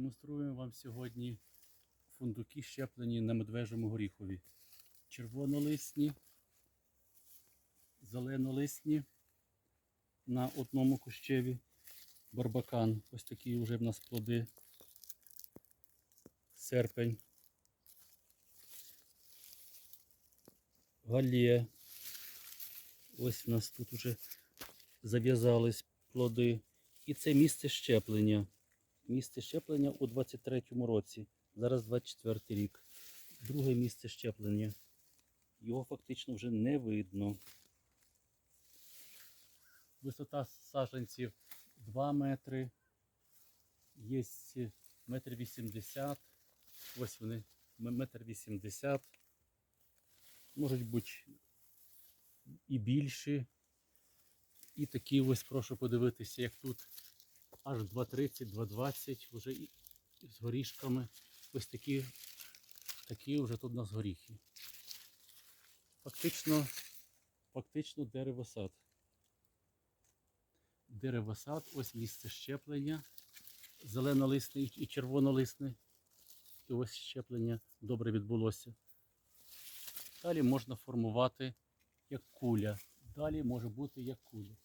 Демонструємо вам сьогодні фундуки, щеплені на медвежому горіхові. Червонолисні, зеленолисні на одному кущеві. Барбакан. Ось такі вже в нас плоди. Серпень. Галія. Ось в нас тут вже зав'язались плоди. І це місце щеплення. Місце щеплення у 23-му році. Зараз 24 рік. Друге місце щеплення. Його фактично вже не видно. Висота саджанців 2 метри. Є метр 80. Ось вони, метр 80. Можуть бути і більші. І такі ось прошу подивитися, як тут аж 2,30, 2,20 вже з горішками. Ось такі, такі вже тут у нас горіхи. Фактично, фактично деревосад. Деревосад, ось місце щеплення. Зеленолисне і червонолисне. І ось щеплення добре відбулося. Далі можна формувати як куля. Далі може бути як куля.